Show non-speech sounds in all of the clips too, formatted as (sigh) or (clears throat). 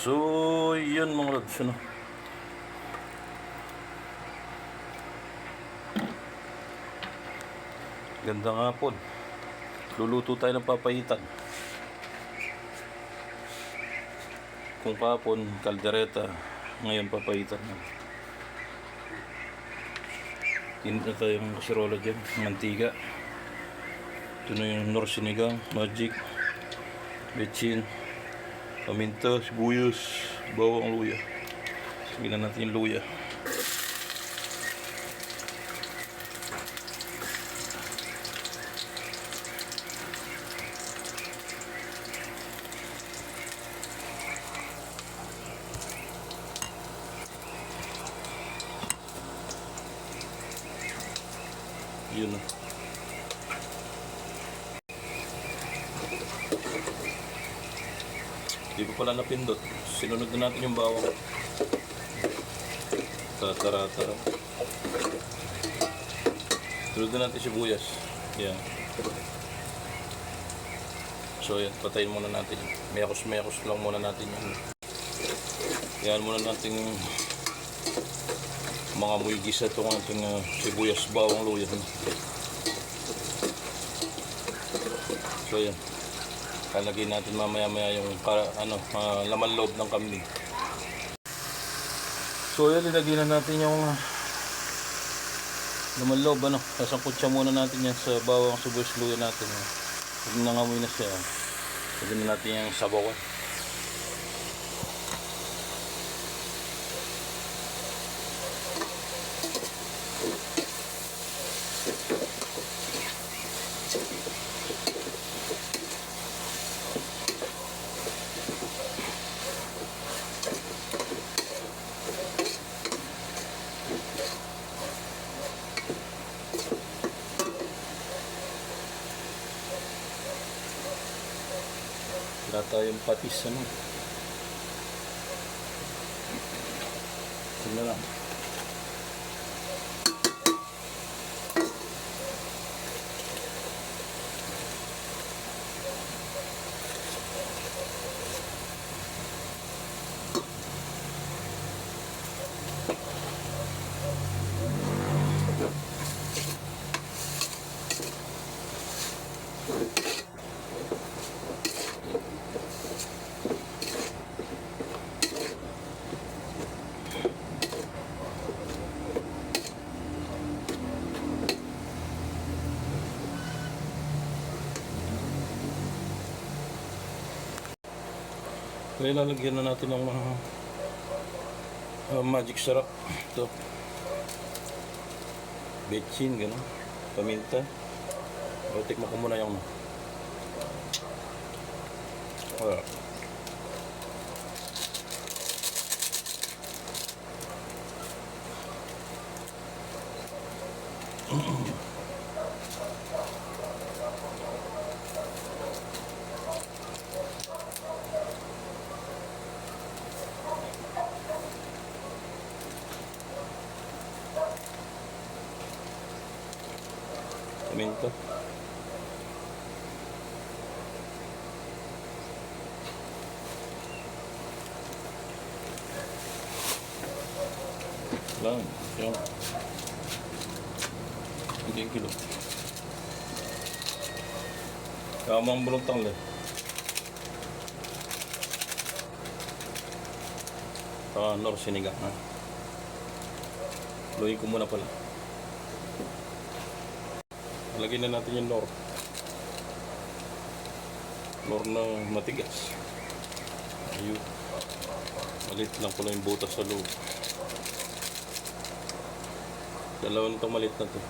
So, yun mga lods, ano. Ganda nga po. Luluto tayo ng papayitan. Kung kapon, kaldereta. Ngayon papayitan na. Tinit na tayong kasirola dyan, mantiga. Ito na yung nor sinigang, magic, bechin, paminta, sibuyas, bawang luya. Sige na natin yung luya. Yun na. Hindi ko pala napindot. Sinunod na natin yung bawang. Tara, tara. Sunod na natin sibuyas. Yan. So yan, patayin muna natin. Mayakos-mayakos lang muna natin yan. Yan muna natin mga muy gisa itong ating uh, sibuyas bawang luya. So yan. Kalagay natin mamaya-maya yung para, ano, ah, laman loob ng kambing. So yan, ilagay na natin yung uh, laman loob. Ano, sasangkot siya muna natin yan sa bawang sibuyas luya natin. Uh. Pag nangamoy na siya, lagyan na natin yung sabaw. Wala tayong patis, ano. Tignan lang. Kaya lalagyan na natin ng mga uh, magic syrup. Ito. Betchin, gano'n. Paminta. O, tikman ko muna yung... Wala. (clears throat) Paminta. Lang, yung hindi kilo. Kamang bulutang le. Ah, nor sinigang ha. Luhin ko muna pala. Lagyan na natin yung nor. Nor na matigas. Ayun. Malit lang pala yung butas sa loob. Dalawa nitong malit na to.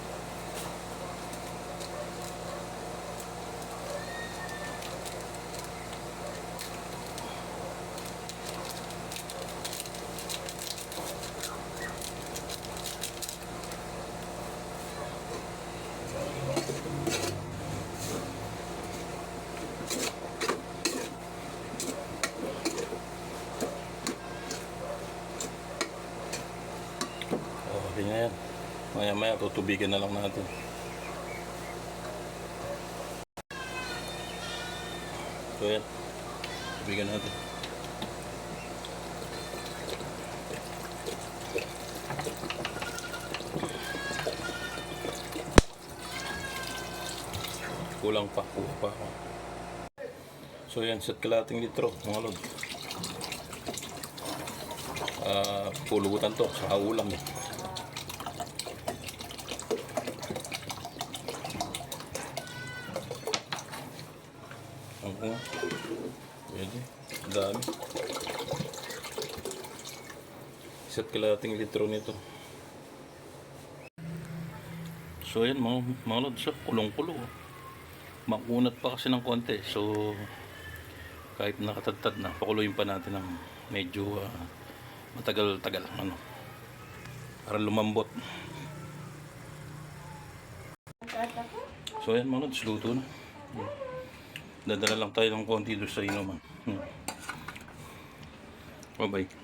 maya maya tutubigan na lang natin. So yan tubigan natin. Kulang pa. Kulang pa so yan set kalating litro mga lod uh, ah, pulugutan to. Sa ulam eh. Oo. Pwede. Ang Dami. Isa't kalating litro nito. So yan mga, mga lods, ah, kulong-kulo. oh. Makunat pa kasi ng konti. So kahit nakatadtad na, pakuluin pa natin ng medyo ah, matagal-tagal. Ano, para lumambot. So yan mga lods, luto na. Dadala lang tayo ng konti doon sa inuman. Hmm. Bye-bye.